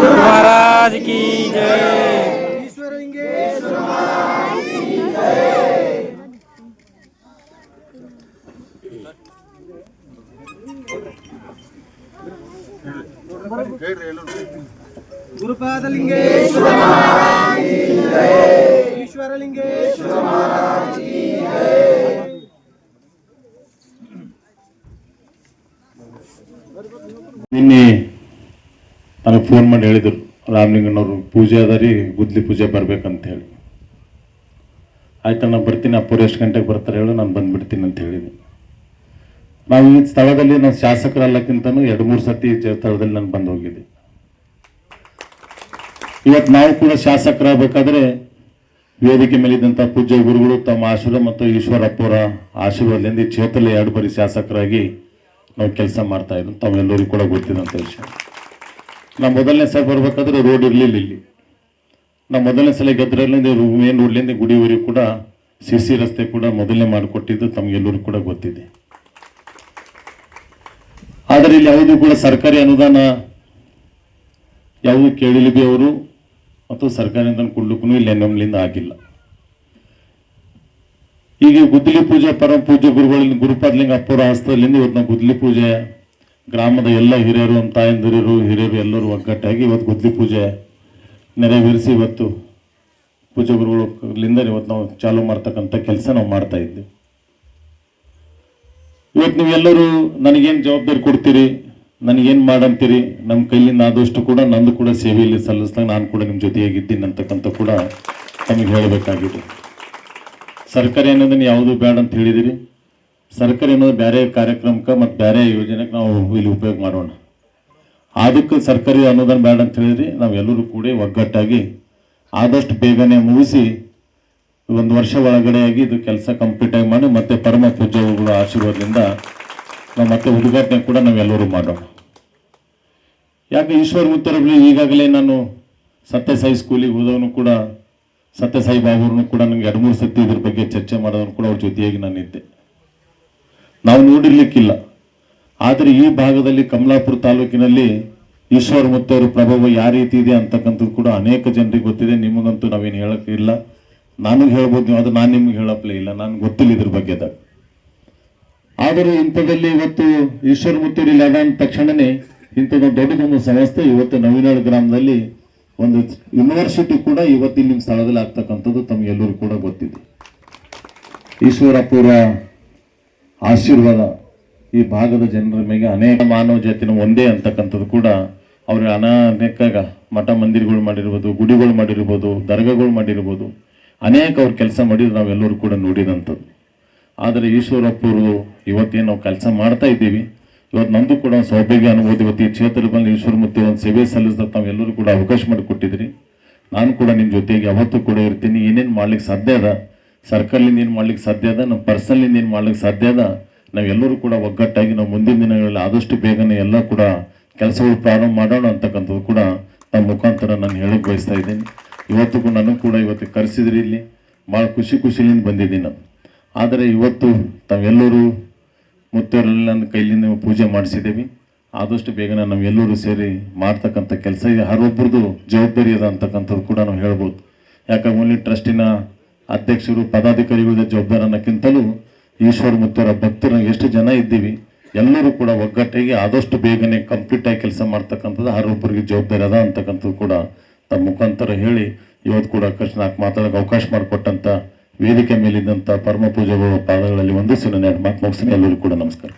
महाराज की जय। गुरुपादलिंगेश्वर महाराज की जय। ईश्वरलिंगेश्वर महाराज की ನನಗೆ ಫೋನ್ ಮಾಡಿ ಹೇಳಿದರು ರಾಮಲಿಂಗನವರು ಪೂಜೆ ಅದ ರೀ, ಗುದ್ಲಿ ಪೂಜೆ ಬರ್ಬೇಕಂತ ಹೇಳಿ ಆಯ್ತು ನಾನು ಬರ್ತೀನಿ ಅಪ್ಪರು ಎಷ್ಟು ಗಂಟೆಗೆ ಬರ್ತಾರೆ ಹೇಳು, ನಾನು ಬಂದುಬಿಡ್ತೀನಿ ಅಂತ ಹೇಳಿದೆ. ನಾವು ಈ ಸ್ಥಳದಲ್ಲಿ ನಾನು ಶಾಸಕರಲ್ಲಕ್ಕಿಂತನೂ ಎರಡು ಮೂರು ಸತಿ ಸ್ಥಳದಲ್ಲಿ ನಾನು ಬಂದು ಹೋಗಿದ್ದೆ. ಇವತ್ತು ನಾವು ಕೂಡ ಶಾಸಕರಾಗಬೇಕಾದ್ರೆ ವೇದಿಕೆ ಮೇಲಿದ್ದಂಥ ಪೂಜ್ಯ ಗುರುಗಳು ತಮ್ಮ ಆಶೀರ್ವ ಮತ್ತು ಈಶ್ವರಪ್ಪರ ಆಶೀರ್ವಾದದಿಂದ ಈ ಕ್ಷೇತ್ರದಲ್ಲಿ ಎರಡು ಬಾರಿ ಶಾಸಕರಾಗಿ ನಾವು ಕೆಲಸ ಮಾಡ್ತಾ ಇದ್ದೀವಿ ತಾವೆಲ್ಲರಿಗೂ ಕೂಡ ಗೊತ್ತಿದ್ದಂಥ ವಿಷಯ. ನಾವು ಮೊದಲನೇ ಸಲ ಬರ್ಬೇಕಾದ್ರೆ ರೋಡ್ ಇರಲಿಲ್ಲ ಇಲ್ಲಿ. ನಾವು ಮೊದಲನೇ ಸಲ ಗೆದ್ರಲ್ಲಿಂದ ಮೇನ್ ರೋಡ್ಲಿಂದ ಗುಡಿವರೆಗೂ ಕೂಡ ಸಿ ಸಿ ರಸ್ತೆ ಕೂಡ ಮೊದಲನೇ ಮಾಡಿಕೊಟ್ಟಿದ್ದು ತಮಗೆಲ್ಲರೂ ಕೂಡ ಗೊತ್ತಿದೆ. ಆದರೆ ಇಲ್ಲಿ ಯಾವುದೂ ಕೂಡ ಸರ್ಕಾರಿ ಅನುದಾನ ಯಾವುದೂ ಕೇಳಿಲ್ಲ ಬಿ ಅವರು, ಮತ್ತು ಸರ್ಕಾರಿ ಅನುದಾನ ಕೊಡ್ಲಿಕ್ಕೂ ಇಲ್ಲಿ ನಮ್ಮಲ್ಲಿಂದ ಆಗಿಲ್ಲ. ಈಗ ಗುದ್ದಲಿ ಪೂಜೆ, ಪರಮ ಪೂಜೆ ಗುರುಗಳಿಂದ ಗುರುಪಾದಲಿಂಗ ಅಪ್ಪರ ಹಸ್ತದಿಂದ ಇವತ್ತು ನಾವು ಗುದ್ದಲಿ ಪೂಜೆ ಗ್ರಾಮದ ಎಲ್ಲ ಹಿರಿಯರು, ನಮ್ಮ ಹಿರಿಯರು ಎಲ್ಲರೂ ಒಗ್ಗಟ್ಟಾಗಿ ಇವತ್ತು ಗುದ್ದಿ ಪೂಜೆ ನೆರವೇರಿಸಿ ಇವತ್ತು ಪೂಜೆ ಗುರುಗಳಿಂದ ಇವತ್ತು ನಾವು ಚಾಲು ಮಾಡ್ತಕ್ಕಂಥ ಕೆಲಸ ನಾವು ಮಾಡ್ತಾ ಇದ್ದೀವಿ ಇವತ್ತು ನೀವೆಲ್ಲರೂ ನನಗೇನು ಜವಾಬ್ದಾರಿ ಕೊಡ್ತೀರಿ, ನನಗೇನು ಮಾಡಂತೀರಿ, ನಮ್ಮ ಕೈಲಿಂದ ಆದಷ್ಟು ಕೂಡ ನಂದು ಕೂಡ ಸೇವೆಯಲ್ಲಿ ಸಲ್ಲಿಸ್ದಾಗ ನಾನು ಕೂಡ ನಿಮ್ಮ ಜೊತೆಯಾಗಿದ್ದೀನಿ ಅಂತಕ್ಕಂಥ ಕೂಡ ನಮಗೆ ಹೇಳಬೇಕಾಗಿದೆ. ಸರ್ಕಾರಿ ಅನ್ನೋದನ್ನು ಯಾವುದು ಬೇಡ ಅಂತ ಹೇಳಿದಿರಿ. ಸರ್ಕಾರಿ ಅನ್ನೋದು ಬೇರೆ ಕಾರ್ಯಕ್ರಮಕ್ಕೆ ಮತ್ತು ಬೇರೆ ಯೋಜನೆಗೆ ನಾವು ಇಲ್ಲಿ ಉಪಯೋಗ ಮಾಡೋಣ. ಅದಕ್ಕೆ ಸರ್ಕಾರಿ ಅನುದಾನ ಬೇಡ ಅಂತ ಹೇಳಿದ್ರಿ ನಾವೆಲ್ಲರೂ ಕೂಡ ಒಗ್ಗಟ್ಟಾಗಿ ಆದಷ್ಟು ಬೇಗನೆ ಮುಗಿಸಿ ಒಂದು ವರ್ಷ ಒಳಗಡೆಯಾಗಿ ಇದು ಕೆಲಸ ಕಂಪ್ಲೀಟ್ ಆಗಿ ಮಾಡಿ ಮತ್ತೆ ಪರಮ ಪೂಜ್ಯಗಳ ಆಶೀರ್ವಾದದಿಂದ ನಾವು ಮತ್ತೆ ಉದ್ಘಾಟನೆ ಕೂಡ ನಾವೆಲ್ಲರೂ ಮಾಡೋಣ. ಯಾಕೆ ಈಶ್ವರ ಮುತ್ತರಬ್ಳಿ ಈಗಾಗಲೇ ನಾನು ಸತ್ಯಸಾಯಿ ಸ್ಕೂಲಿಗೆ ಹೋದವನು ಕೂಡ ಸತ್ಯಸಾಯಿ ಬಾಬುರನ್ನು ಕೂಡ ನನಗೆ ಎರಡು ಮೂರು ಸತಿ ಇದ್ರ ಬಗ್ಗೆ ಚರ್ಚೆ ಮಾಡೋದನ್ನು ಕೂಡ ಅವ್ರ ಜೊತೆಯಾಗಿ ನಾನು ಇದ್ದೆ ನಾವು ನೋಡಿರ್ಲಿಕ್ಕಿಲ್ಲ. ಆದರೆ ಈ ಭಾಗದಲ್ಲಿ ಕಮಲಾಪುರ ತಾಲೂಕಿನಲ್ಲಿ ಈಶ್ವರ ಮುತ್ತವರ ಪ್ರಭಾವ ಯಾವ ರೀತಿ ಇದೆ ಅಂತಕ್ಕಂಥದ್ದು ಕೂಡ ಅನೇಕ ಜನರಿಗೆ ಗೊತ್ತಿದೆ. ನಿಮಗಂತೂ ನಾವೇನು ಹೇಳಕ್ಕಿಲ್ಲ ನನಗೆ ಹೇಳ್ಬೋದು ನೀವು ಅದು ನಾನು ನಿಮ್ಗೆ ಹೇಳಪ್ಲೇ ಇಲ್ಲ. ನನಗೆ ಗೊತ್ತಿಲ್ಲ ಇದ್ರ ಬಗ್ಗೆ ಆದರೆ ಇಂಥದ್ದಲ್ಲಿ ಇವತ್ತು ಈಶ್ವರ ಮುತ್ತೂರು ಇಲ್ಲಿ ಅದ ಅಂದ ತಕ್ಷಣನೇ ಇಂಥದ್ದು ದೊಡ್ಡದೊಂದು ಸಂಸ್ಥೆ ಇವತ್ತು ನವೀನಾಳ್ ಗ್ರಾಮದಲ್ಲಿ ಒಂದು ಯೂನಿವರ್ಸಿಟಿ ಕೂಡ ಇವತ್ತು ಇಲ್ಲಿ ನಿಮ್ಮ ಸ್ಥಳದಲ್ಲಿ ಆಗ್ತಕ್ಕಂಥದ್ದು ತಮಗೆಲ್ಲರೂ ಕೂಡ ಗೊತ್ತಿದೆ. ಈಶ್ವರಪುರ ಆಶೀರ್ವಾದ ಈ ಭಾಗದ ಜನರ ಮೇಲೆ ಅನೇಕ ಮಾನವ ಜಾತಿನ ಒಂದೇ ಅಂತಕ್ಕಂಥದ್ದು ಕೂಡ ಅವರು ಅನೇಕ ಮಠ ಮಂದಿರಗಳು ಮಾಡಿರ್ಬೋದು, ಗುಡಿಗಳು ಮಾಡಿರ್ಬೋದು, ದರ್ಗಾಗಳು ಮಾಡಿರ್ಬೋದು. ಅನೇಕ ಅವ್ರು ಕೆಲಸ ಮಾಡಿದ್ರು, ನಾವೆಲ್ಲರೂ ಕೂಡ ನೋಡಿದಂಥದ್ದು. ಆದರೆ ಈಶ್ವರಪ್ಪರು ಇವತ್ತೇನು ನಾವು ಕೆಲಸ ಮಾಡ್ತಾ ಇದ್ದೀವಿ. ಇವತ್ತು ನಂದು ಕೂಡ ಒಂದು ಸೌಭಾಗ್ಯ ಅನುಭವ ಇವತ್ತು ಈ ಕ್ಷೇತ್ರದ ಈಶ್ವರ ಮತ್ತು ಒಂದು ಸೇವೆ ಸಲ್ಲಿಸಿದ ತಾವೆಲ್ಲರೂ ಕೂಡ ಅವಕಾಶ ಮಾಡಿಕೊಟ್ಟಿದ್ರಿ. ನಾನು ಕೂಡ ನಿಮ್ಮ ಜೊತೆಗೆ ಯಾವತ್ತೂ ಕೂಡ ಇರ್ತೀನಿ. ಏನೇನು ಮಾಡ್ಲಿಕ್ಕೆ ಸಾಧ್ಯ ಅದ? ಸರ್ಕಲ್ನಿಂದ ಏನು ಮಾಡ್ಲಿಕ್ಕೆ ಸಾಧ್ಯ ಅದ, ನಮ್ಮ ಪರ್ಸನಲಿಂದ ಏನು ಮಾಡ್ಲಿಕ್ಕೆ ಸಾಧ್ಯ ಅದ. ನಾವೆಲ್ಲರೂ ಕೂಡ ಒಗ್ಗಟ್ಟಾಗಿ ನಾವು ಮುಂದಿನ ದಿನಗಳಲ್ಲಿ ಆದಷ್ಟು ಬೇಗನೆ ಎಲ್ಲ ಕೂಡ ಕೆಲಸಗಳು ಪ್ರಾರಂಭ ಮಾಡೋಣ ಅಂತಕ್ಕಂಥದ್ದು ಕೂಡ ತಮ್ಮ ಮುಖಾಂತರ ನಾನು ಹೇಳಕ್ಕೆ ಬಯಸ್ತಾ ಇದ್ದೀನಿ. ಇವತ್ತಿಗೂ ನಾನು ಕೂಡ ಇವತ್ತು ಕರೆಸಿದ್ರಿ ಇಲ್ಲಿ. ಭಾಳ ಖುಷಿ ಖುಷಿಲಿಂದ ಬಂದಿದ್ದೀನಿ ನಾನು. ಆದರೆ ಇವತ್ತು ತಾವೆಲ್ಲರೂ ಮುತ್ತವರೆಲ್ಲ ನನ್ನ ಕೈಲಿಂದ ಪೂಜೆ ಮಾಡಿಸಿದ್ದೀವಿ. ಆದಷ್ಟು ಬೇಗನೆ ನಾವೆಲ್ಲರೂ ಸೇರಿ ಮಾಡ್ತಕ್ಕಂಥ ಕೆಲಸ ಇದೆ. ಹರೊಬ್ಬರದು ಜವಾಬ್ದಾರಿ ಅದ ಅಂತಕ್ಕಂಥದ್ದು ಕೂಡ ನಾವು ಹೇಳ್ಬೋದು. ಯಾಕಂದ್ರೆ ಓನ್ಲಿ ಟ್ರಸ್ಟಿನ ಅಧ್ಯಕ್ಷರು, ಪದಾಧಿಕಾರಿಗಳ ಜವಾಬ್ದಾರಿ ಅನ್ನೋಕ್ಕಿಂತಲೂ ಈಶ್ವರ ಮುತ್ತವರ ಭಕ್ತರು ಎಷ್ಟು ಜನ ಇದ್ದೀವಿ, ಎಲ್ಲರೂ ಕೂಡ ಒಗ್ಗಟ್ಟಾಗಿ ಆದಷ್ಟು ಬೇಗನೆ ಕಂಪ್ಲೀಟ್ ಆಗಿ ಕೆಲಸ ಮಾಡ್ತಕ್ಕಂಥದ್ದು ಹರೊಬ್ಬರಿಗೆ ಜವಾಬ್ದಾರಿ ಅದ ಅಂತಕ್ಕಂಥದ್ದು ಕೂಡ ತಮ್ಮ ಮುಖಾಂತರ ಹೇಳಿ ಇವತ್ತು ಕೂಡ ಕೃಷ್ಣ ಮಾತಾಡೋಕೆ ಅವಕಾಶ ಮಾಡಿಕೊಟ್ಟಂಥ ವೇದಿಕೆ ಮೇಲಿದ್ದಂಥ ಪರಮ ಪೂಜೆಗಳ ಪಾದಗಳಲ್ಲಿ ಒಂದು ಸಿನ ಎರಡು ಮಾತು ಮುಗಿಸ್ತೀನಿ. ಎಲ್ಲರಿಗೂ ಕೂಡ ನಮಸ್ಕಾರ.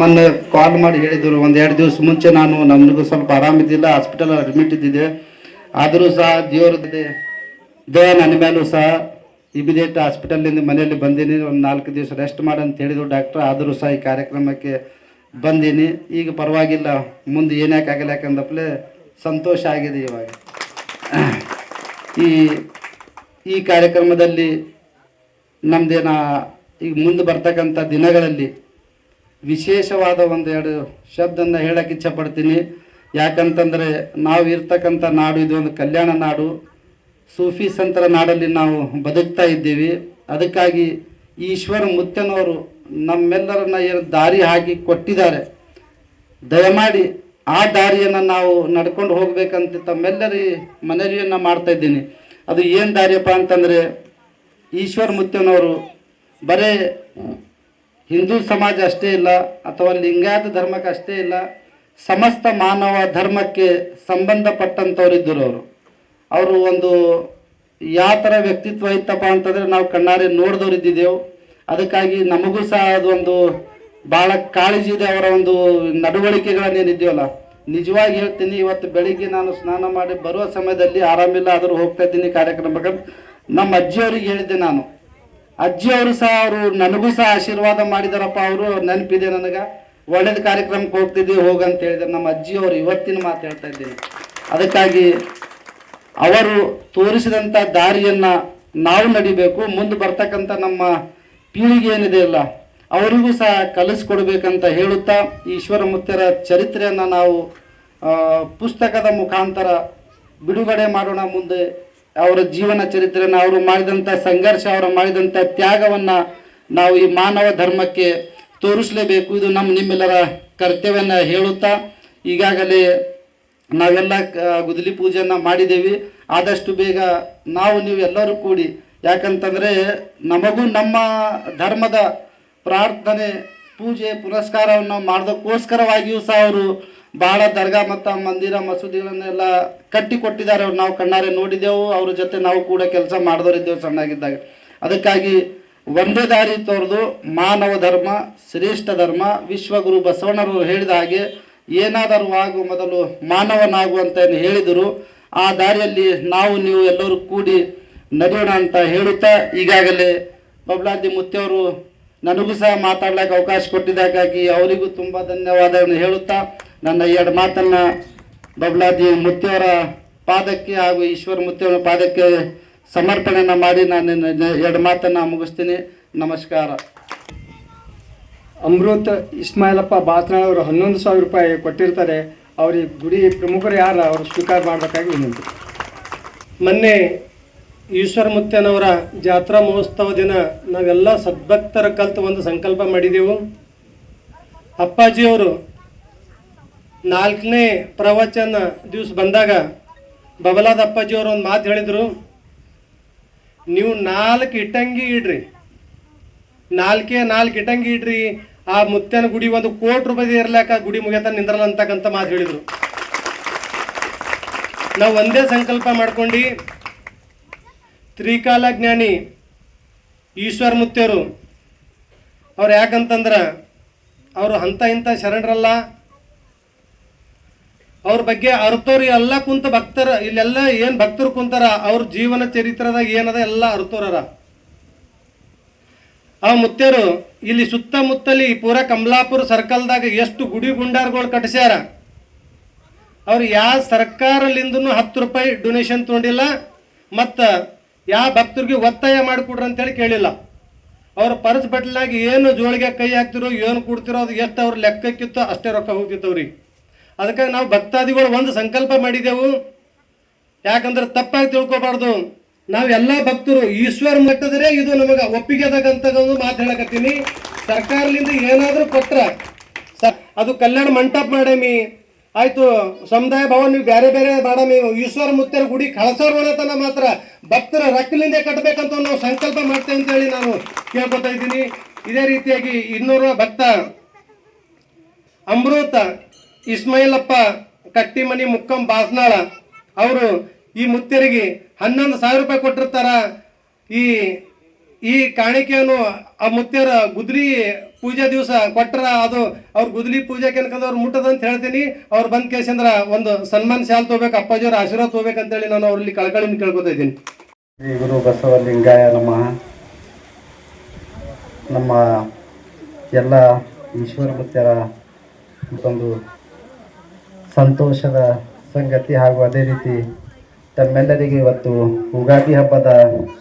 ಮೊನ್ನೆ ಕಾಲ್ ಮಾಡಿ ಹೇಳಿದರು, ಒಂದು ಎರಡು ದಿವಸ ಮುಂಚೆ ನಾನು ನಮಗೂ ಸ್ವಲ್ಪ ಆರಾಮಿದ್ದಿಲ್ಲ ಹಾಸ್ಪಿಟಲ್ ಅಡ್ಮಿಟ್ ಇದ್ದಿದ್ದೆ. ಆದರೂ ಸಹ ದೇವ್ರದ್ದೆ ದಯ ನನ್ನ ಮೇಲೂ ಸಹ ಇಮಿಡಿಯೇಟ್ ಹಾಸ್ಪಿಟಲಿಂದ ಮನೆಯಲ್ಲಿ ಬಂದೀನಿ ಒಂದು ನಾಲ್ಕು ದಿವಸ ರೆಸ್ಟ್ ಮಾಡಂತ ಹೇಳಿದರು ಡಾಕ್ಟ್ರ್ ಆದರೂ ಸಹ ಈ ಕಾರ್ಯಕ್ರಮಕ್ಕೆ ಬಂದೀನಿ. ಈಗ ಪರವಾಗಿಲ್ಲ. ಮುಂದೆ ಏನ್ಯಾಕೆ ಆಗಲ್ಲ ಯಾಕಂದಪ್ಲೆ ಸಂತೋಷ ಆಗಿದೆ ಇವಾಗ. ಈ ಈ ಕಾರ್ಯಕ್ರಮದಲ್ಲಿ ನಮ್ದೇನ, ಈಗ ಮುಂದೆ ಬರ್ತಕ್ಕಂಥ ದಿನಗಳಲ್ಲಿ ವಿಶೇಷವಾದ ಒಂದೆರಡು ಶಬ್ದನ ಹೇಳಕ್ಕೆ ಇಚ್ಛಪಡ್ತೀನಿ. ಯಾಕಂತಂದರೆ ನಾವು ಇರ್ತಕ್ಕಂಥ ನಾಡು, ಇದು ಒಂದು ಕಲ್ಯಾಣ ನಾಡು. ಸೂಫಿ ಸಂತರ ನಾಡಲ್ಲಿ ನಾವು ಬದುಕ್ತಾ ಇದ್ದೀವಿ. ಅದಕ್ಕಾಗಿ ಈಶ್ವರ ಮುತ್ತನವರು ನಮ್ಮೆಲ್ಲರನ್ನ ಏನು ದಾರಿ ಹಾಕಿ ಕೊಟ್ಟಿದ್ದಾರೆ. ದಯಮಾಡಿ ಆ ದಾರಿಯನ್ನು ನಾವು ನಡ್ಕೊಂಡು ಹೋಗ್ಬೇಕಂತ ತಮ್ಮೆಲ್ಲರಿ ಮನವಿಯನ್ನು ಮಾಡ್ತಾ ಇದ್ದೀನಿ. ಅದು ಏನು ದಾರಿಯಪ್ಪ ಅಂತಂದರೆ ಈಶ್ವರ ಮುತ್ತನವರು ಬರೇ ಹಿಂದೂ ಸಮಾಜ ಅಷ್ಟೇ ಇಲ್ಲ, ಅಥವಾ ಲಿಂಗಾಯತ ಧರ್ಮಕ್ಕೆ ಅಷ್ಟೇ ಇಲ್ಲ, ಸಮಸ್ತ ಮಾನವ ಧರ್ಮಕ್ಕೆ ಸಂಬಂಧಪಟ್ಟಂಥವ್ರು ಇದ್ದರು ಅವರು. ಅವರು ಒಂದು, ಯಾವ ಥರ ವ್ಯಕ್ತಿತ್ವ ಇತ್ತಪ್ಪ ಅಂತಂದರೆ ನಾವು ಕಣ್ಣಾರೆ ನೋಡಿದವ್ರು ಇದ್ದಿದ್ದೆವು. ಅದಕ್ಕಾಗಿ ನಮಗೂ ಸಹ ಅದೊಂದು ಭಾಳ ಕಾಳಜಿ ಇದೆ ಅವರ ಒಂದು ನಡವಳಿಕೆಗಳನ್ನೇನಿದೆಯಲ್ಲ ನಿಜವಾಗಿ ಹೇಳ್ತೀನಿ, ಇವತ್ತು ಬೆಳಿಗ್ಗೆ ನಾನು ಸ್ನಾನ ಮಾಡಿ ಬರುವ ಸಮಯದಲ್ಲಿ ಆರಾಮಿಲ್ಲ, ಆದರೂ ಹೋಗ್ತಾ ಇದ್ದೀನಿ ಕಾರ್ಯಕ್ರಮಕ್ಕೆ ನಮ್ಮ ಅಜ್ಜಿಯವರಿಗೆ ಹೇಳಿದ್ದೆ ನಾನು. ಅಜ್ಜಿಯವರು ಸಹ ಅವರು ನನಗೂ ಸಹ ಆಶೀರ್ವಾದ ಮಾಡಿದಾರಪ್ಪ ಅವರು ನೆನಪಿದೆ ನನಗೆ. ಒಳ್ಳೇದು ಕಾರ್ಯಕ್ರಮಕ್ಕೆ ಹೋಗ್ತಿದ್ದೀವಿ ಹೋಗಂತ ಹೇಳಿದ್ರೆ. ನಮ್ಮ ಅಜ್ಜಿಯವರು ಇವತ್ತಿನ ಮಾತು ಹೇಳ್ತಾ ಇದ್ದೀನಿ. ಅದಕ್ಕಾಗಿ ಅವರು ತೋರಿಸಿದಂಥ ದಾರಿಯನ್ನ ನಾವು ನಡಿಬೇಕು, ಮುಂದೆ ಬರ್ತಕ್ಕಂಥ ನಮ್ಮ ಪೀಳಿಗೆ ಏನಿದೆ ಅಲ್ಲ, ಅವರಿಗೂ ಸಹ ಕಲಿಸ್ಕೊಡ್ಬೇಕಂತ ಹೇಳುತ್ತಾ ಈಶ್ವರ ಮುತ್ತರ ಚರಿತ್ರೆಯನ್ನು ನಾವು ಪುಸ್ತಕದ ಮುಖಾಂತರ ಬಿಡುಗಡೆ ಮಾಡೋಣ ಮುಂದೆ ಅವರ ಜೀವನ ಚರಿತ್ರೆಯನ್ನು ಅವರು ಮಾಡಿದಂಥ ಸಂಘರ್ಷ, ಅವರು ಮಾಡಿದಂಥ ತ್ಯಾಗವನ್ನು ನಾವು ಈ ಮಾನವ ಧರ್ಮಕ್ಕೆ ತೋರಿಸಲೇಬೇಕು. ಇದು ನಮ್ಮ ನಿಮ್ಮೆಲ್ಲರ ಕರ್ತವ್ಯನ ಹೇಳುತ್ತಾ, ಈಗಾಗಲೇ ನಾವೆಲ್ಲ ಗುದಲಿ ಪೂಜೆಯನ್ನು ಮಾಡಿದ್ದೇವೆ ಆದಷ್ಟು ಬೇಗ ನಾವು, ನೀವು ಎಲ್ಲರೂ ಕೂಡಿ, ಯಾಕಂತಂದರೆ ನಮಗೂ ನಮ್ಮ ಧರ್ಮದ ಪ್ರಾರ್ಥನೆ, ಪೂಜೆ, ಪುರಸ್ಕಾರವನ್ನು ಮಾಡೋದಕ್ಕೋಸ್ಕರವಾಗಿಯೂ ಸಹ ಅವರು ಭಾಳ ದರ್ಗಾ ಮತ್ತು ಮಂದಿರ ಮಸೂದಿಗಳನ್ನೆಲ್ಲ ಕಟ್ಟಿ ಕೊಟ್ಟಿದ್ದಾರೆ ಅವ್ರು ನಾವು ಕಣ್ಣಾರೆ ನೋಡಿದೆವು. ಅವ್ರ ಜೊತೆ ನಾವು ಕೂಡ ಕೆಲಸ ಮಾಡಿದವರಿದ್ದೆವು ಸಣ್ಣಾಗಿದ್ದಾಗ. ಅದಕ್ಕಾಗಿ ಒಂದೇ ದಾರಿ ತೋರ್ದು ಮಾನವ ಧರ್ಮ, ಶ್ರೇಷ್ಠ ಧರ್ಮ, ವಿಶ್ವಗುರು ಬಸವಣ್ಣರು ಹೇಳಿದ ಹಾಗೆ ಏನಾದರೂ ಆಗುವ ಮೊದಲು ಮಾನವನಾಗು ಅಂತ ಹೇಳಿದರು. ಆ ದಾರಿಯಲ್ಲಿ ನಾವು ನೀವು ಎಲ್ಲರೂ ಕೂಡಿ ನಡೆಯೋಣ ಅಂತ ಹೇಳುತ್ತಾ, ಈಗಾಗಲೇ ಬಬ್ಲಾದಿ ಮುತ್ತೆಯವರು ನನಗೂ ಸಹ ಮಾತಾಡ್ಲಿಕ್ಕೆ ಅವಕಾಶ ಕೊಟ್ಟಿದ್ದಕ್ಕಾಗಿ ಅವರಿಗೂ ತುಂಬ ಧನ್ಯವಾದಗಳನ್ನು ಹೇಳುತ್ತಾ, ನನ್ನ ಎರಡು ಮಾತನ್ನು ಬಬ್ಲಾದಿ ಮುತ್ತೆಯವರ ಪಾದಕ್ಕೆ ಹಾಗೂ ಈಶ್ವರ ಮುತ್ತೆಯವರ ಪಾದಕ್ಕೆ ಸಮರ್ಪಣೆಯನ್ನು ಮಾಡಿ ನಾನು ಎರಡು ಮಾತನ್ನು ಮುಗಿಸ್ತೀನಿ. ನಮಸ್ಕಾರ. ಅಮೃತ್ ಇಸ್ಮಾಯಿಲಪ್ಪ ಬಾತ್ನಾಳ್ ಅವರು ಹನ್ನೊಂದು ಸಾವಿರ ರೂಪಾಯಿ ಕೊಟ್ಟಿರ್ತಾರೆ. ಅವ್ರಿಗೆ ಗುಡಿ ಪ್ರಮುಖರು ಯಾರು ಅವರು ಸ್ವೀಕಾರ ಮಾಡಬೇಕಾಗಿ ವಿನಂತಿ. ಮೊನ್ನೆ ಈಶ್ವರ ಮುತ್ತನವರ ಜಾತ್ರಾ ಮಹೋತ್ಸವ ದಿನ ನಾವೆಲ್ಲ ಸದ್ಭಕ್ತರ ಕಲ್ತು ಒಂದು ಸಂಕಲ್ಪ ಮಾಡಿದೆವು. ಅಪ್ಪಾಜಿಯವರು ನಾಲ್ಕನೇ ಪ್ರವಚನ ದಿವಸ ಬಂದಾಗ ಬಬಲಾದ ಅಪ್ಪಾಜಿಯವರು ಒಂದು ಮಾತು ಹೇಳಿದರು. ನೀವು ನಾಲ್ಕು ಇಟ್ಟಂಗಿ ಇಡ್ರಿ. ನಾಲ್ಕೇ ನಾಲ್ಕು ಇಟ್ಟಂಗಿ ಇಡ್ರಿ. ಆ ಮುತ್ತನ ಗುಡಿ ಒಂದು ಕೋಟಿ ರೂಪಾಯಿ ಇರ್ಲಾಕ ಗುಡಿ ಮುಗಿಯತ ನಿಂದ್ರಲ್ಲ ಅಂತಕ್ಕಂಥ ಮಾತು ಹೇಳಿದ್ರು. ನಾವು ಒಂದೇ ಸಂಕಲ್ಪ ಮಾಡ್ಕೊಂಡು, ತ್ರಿಕಾಲ ಜ್ಞಾನಿ ಈಶ್ವರ ಮುತ್ತೆಯವರು ಅವ್ರು ಯಾಕಂತಂದ್ರ ಅವರು ಅಂತ ಇಂಥ ಶರಣರಲ್ಲ. ಅವ್ರ ಬಗ್ಗೆ ಅರ್ಥವ್ರು ಎಲ್ಲ ಕುಂತ ಭಕ್ತರ, ಇಲ್ಲೆಲ್ಲ ಏನು ಭಕ್ತರು ಕುಂತಾರ, ಅವ್ರ ಜೀವನ ಚರಿತ್ರೆದಾಗ ಏನದ ಎಲ್ಲ ಅರ್ಥವ್ರರ ಆ ಮುತ್ಯರು ಇಲ್ಲಿ ಸುತ್ತಮುತ್ತಲಿ ಪೂರ ಕಮಲಾಪುರ ಸರ್ಕಲ್ದಾಗ ಎಷ್ಟು ಗುಡಿ ಗುಂಡಾರ್ಗಳು ಕಟ್ಟಿಸ್ಯಾರ? ಅವ್ರು ಯಾವ ಸರ್ಕಾರಲಿಂದನೂ ಹತ್ತು ರೂಪಾಯಿ ಡೊನೇಷನ್ ತೊಗೊಂಡಿಲ್ಲ, ಮತ್ತು ಯಾವ ಭಕ್ತರಿಗೆ ಒತ್ತಾಯ ಮಾಡಿಕೊಡ್ರಿ ಅಂತೇಳಿ ಕೇಳಿಲ್ಲ. ಅವ್ರ ಪರ್ಸ್ ಬಟ್ಲಾಗಿ ಏನು ಜೋಳಿಗೆ ಕೈ ಹಾಕ್ತಿರೋ, ಏನು ಕೊಡ್ತಿರೋ ಅದು ಎಷ್ಟು ಅವ್ರ ಲೆಕ್ಕಕ್ಕಿತ್ತೋ ಅಷ್ಟೇ ರೊಕ್ಕ ಹೋಗ್ತಿತ್ತು ಅವ್ರಿಗೆ. ಅದಕ್ಕಾಗಿ ನಾವು ಭಕ್ತಾದಿಗಳು ಒಂದು ಸಂಕಲ್ಪ ಮಾಡಿದೆವು. ಯಾಕಂದ್ರೆ ತಪ್ಪಾಗಿ ತಿಳ್ಕೊಬಾರ್ದು. ನಾವೆಲ್ಲ ಭಕ್ತರು ಈಶ್ವರ ಮಟ್ಟದರೆ ಇದು ನಮಗೆ ಒಂದು ಮಾತು ಹೇಳಕತ್ತೀನಿ. ಸರ್ಕಾರದಿಂದ ಏನಾದರೂ ಕೊಟ್ರ ಅದು ಕಲ್ಯಾಣ ಮಂಟಪ ಮಾಡಮಿ. ಆಯ್ತು, ಸಮುದಾಯ ಭವನ್ ನೀವು ಬೇರೆ ಬೇರೆ ಮಾಡಮಿ. ಈಶ್ವರ ಮುತ್ತರ ಗುಡಿ ಕಳಸೋರ್ ತನ ಮಾತ್ರ. ಭಕ್ತರ ರಕ್ಕಲಿಂದ ಕಟ್ಟಬೇಕಂತ ನಾವು ಸಂಕಲ್ಪ ಮಾಡ್ತೇವೆ ಅಂತೇಳಿ ನಾನು ಕೇಳ್ಕೊತಾ ಇದ್ದೀನಿ. ಇದೇ ರೀತಿಯಾಗಿ ಇನ್ನೂರು ಭಕ್ತ. ಅಮೃತ, ಇಸ್ಮಾಯಿಲಪ್ಪ, ಕಟ್ಟಿಮನಿ, ಮುಕ್ಕಂ, ಬಾಸ್ನಾಳ, ಅವರು ಈ ಮುತ್ತರಿಗೆ ಹನ್ನೊಂದು ಸಾವಿರ ರೂಪಾಯಿ ಕೊಟ್ಟಿರ್ತಾರ. ಈ ಈ ಕಾಣಿಕೆಯನ್ನು ಆ ಮುತ್ತೆರ ಗುದ್ಲಿ ಪೂಜೆ ದಿವಸ ಕೊಟ್ಟರ ಅದು ಅವ್ರ ಗುದ್ಲಿ ಪೂಜೆಗೆ ಏನಕಂದ್ರೆ ಅವ್ರು ಮುಟ್ಟದಂತ ಹೇಳ್ತೀನಿ. ಅವ್ರು ಬಂದ್ ಕೇಸಂದ್ರ ಒಂದು ಸನ್ಮಾನ ಶಾಲ್ ತಗೋಬೇಕು, ಅಪ್ಪಾಜಿಯವ್ರ ಆಶೀರ್ವಾದ ತಗೋಬೇಕಂತೇಳಿ ನಾನು ಅವ್ರಲ್ಲಿ ಕಳ್ಕಳಿನ ಕೇಳ್ಕೊತಾ ಇದ್ದೀನಿ. ಗುರು ಬಸವಲಿಂಗಾಯ ನಮಃ. ನಮ್ಮ ಎಲ್ಲ ಈಶ್ವರ ಮುತ್ಯರ ಒಂದು ಸಂತೋಷದ ಸಂಗತಿ ಹಾಗೂ ಅದೇ ರೀತಿ ತಮ್ಮೆಲ್ಲರಿಗೆ ಇವತ್ತು ಯುಗಾದಿ ಹಬ್ಬದ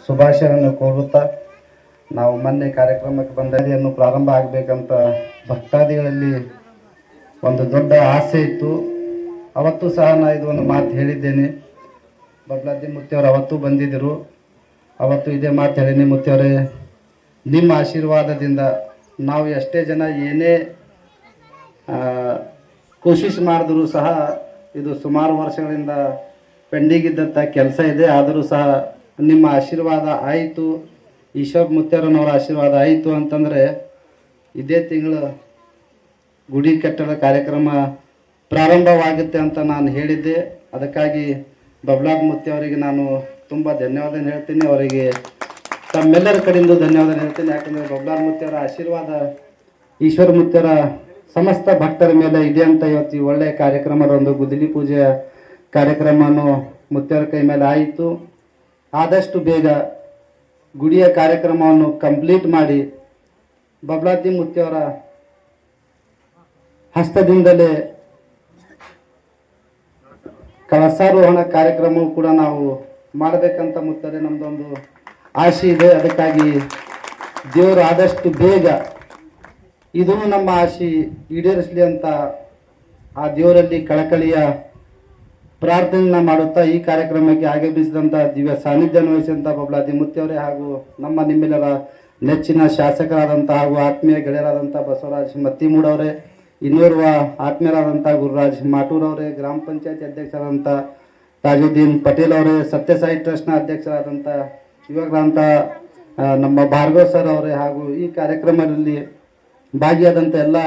ಶುಭಾಶಯವನ್ನು ಕೋರುತ್ತಾ ನಾವು ಮೊನ್ನೆ ಕಾರ್ಯಕ್ರಮಕ್ಕೆ ಬಂದನ್ನು ಪ್ರಾರಂಭ ಆಗಬೇಕಂತ ಭಕ್ತಾದಿಗಳಲ್ಲಿ ಒಂದು ದೊಡ್ಡ ಆಸೆ ಇತ್ತು. ಅವತ್ತು ಸಹ ನಾನು ಒಂದು ಮಾತು ಹೇಳಿದ್ದೇನೆ. ಬಬ್ಲಾದಿ ಮುತ್ತಿಯವರು ಅವತ್ತು ಬಂದಿದ್ದರು. ಅವತ್ತು ಇದೇ ಮಾತು ಹೇಳಿನಿ ಮುತ್ತಿಯವರೇ ನಿಮ್ಮ ಆಶೀರ್ವಾದದಿಂದ ನಾವು ಎಷ್ಟೇ ಜನ ಏನೇ ಕೋಶಿಶ್ ಮಾಡಿದ್ರು ಸಹ ಇದು ಸುಮಾರು ವರ್ಷಗಳಿಂದ ಪೆಂಡಿಂಗ್ ಇದ್ದಂತ ಕೆಲಸ ಇದೆ, ಆದರೂ ಸಹ ನಿಮ್ಮ ಆಶೀರ್ವಾದ ಆಯಿತು. ಈಶ್ವರ್ ಮುತ್ಯಾರನವರ ಆಶೀರ್ವಾದ ಆಯಿತು ಅಂತಂದರೆ ಇದೇ ತಿಂಗಳು ಗುಡಿ ಕಟ್ಟಡ ಕಾರ್ಯಕ್ರಮ ಪ್ರಾರಂಭವಾಗುತ್ತೆ ಅಂತ ನಾನು ಹೇಳಿದ್ದೆ. ಅದಕ್ಕಾಗಿ ಬಬ್ಲಾಬ್ ಮುತ್ತಿ ಅವರಿಗೆ ನಾನು ತುಂಬ ಧನ್ಯವಾದ ಹೇಳ್ತೀನಿ. ಅವರಿಗೆ ತಮ್ಮೆಲ್ಲರ ಕಡೆಯಿಂದ ಧನ್ಯವಾದ ಹೇಳ್ತೀನಿ. ಯಾಕಂದರೆ ಬಬ್ಲಾಬ್ ಮುತ್ಯವರ ಆಶೀರ್ವಾದ ಈಶ್ವರ ಮುತ್ಯರ ಸಮಸ್ತ ಭಕ್ತರ ಮೇಲೆ ಇದೆ ಅಂತ ಇವತ್ತು ಒಳ್ಳೆಯ ಕಾರ್ಯಕ್ರಮದ ಒಂದು ಗುದ್ದಲಿ ಪೂಜೆಯ ಕಾರ್ಯಕ್ರಮವನ್ನು ಮುತ್ಯರ ಕೈ ಮೇಲೆ ಆಯಿತು. ಆದಷ್ಟು ಬೇಗ ಗುಡಿಯ ಕಾರ್ಯಕ್ರಮವನ್ನು ಕಂಪ್ಲೀಟ್ ಮಾಡಿ ಬಬ್ಲಾದಿ ಮುತ್ತಿಯವರ ಹಸ್ತದಿಂದಲೇ ಕಳಸಾರೋಹಣ ಕಾರ್ಯಕ್ರಮವು ಕೂಡ ನಾವು ಮಾಡಬೇಕಂತ ಮುತ್ತರೆ ನಮ್ಮದೊಂದು ಆಸೆ ಇದೆ. ಅದಕ್ಕಾಗಿ ದೇವರು ಆದಷ್ಟು ಬೇಗ ಇದೂ ನಮ್ಮ ಆಸೆ ಈಡೇರಿಸಲಿ ಅಂತ ಆ ದೇವರಲ್ಲಿ ಕಳಕಳಿಯ ಪ್ರಾರ್ಥನೆಯನ್ನ ಮಾಡುತ್ತಾ ಈ ಕಾರ್ಯಕ್ರಮಕ್ಕೆ ಆಗಮಿಸಿದಂಥ ದಿವ್ಯ ಸಾನ್ನಿಧ್ಯ ವಹಿಸಿದಂಥ ಬಬ್ಲಾದಿ ಮುತ್ತಿಯವರೇ ಹಾಗೂ ನಮ್ಮ ನಿಮ್ಮೆಲ್ಲರ ನೆಚ್ಚಿನ ಶಾಸಕರಾದಂಥ ಹಾಗೂ ಆತ್ಮೀಯ ಗೆಳೆಯರಾದಂಥ ಬಸವರಾಜ್ ಮತ್ತಿಮೂಡವರೇ ಇನ್ನೋರ್ವ ಆತ್ಮೀಯರಾದಂಥ ಗುರುರಾಜ್ ಮಾಟೂರ್ ಅವರೇ, ಗ್ರಾಮ ಪಂಚಾಯತಿ ಅಧ್ಯಕ್ಷರಾದಂಥ ತಾಜುದ್ದೀನ್ ಪಟೇಲ್ ಅವರೇ, ಸತ್ಯಸಾಯಿ ಟ್ರಸ್ಟ್ನ ಅಧ್ಯಕ್ಷರಾದಂಥ ಯುವಕರಾದಂಥ ನಮ್ಮ ಭಾರ್ಗವ್ ಸರ್ ಅವರೇ ಹಾಗೂ ಈ ಕಾರ್ಯಕ್ರಮದಲ್ಲಿ ಭಾಗಿಯಾದಂಥ ಎಲ್ಲ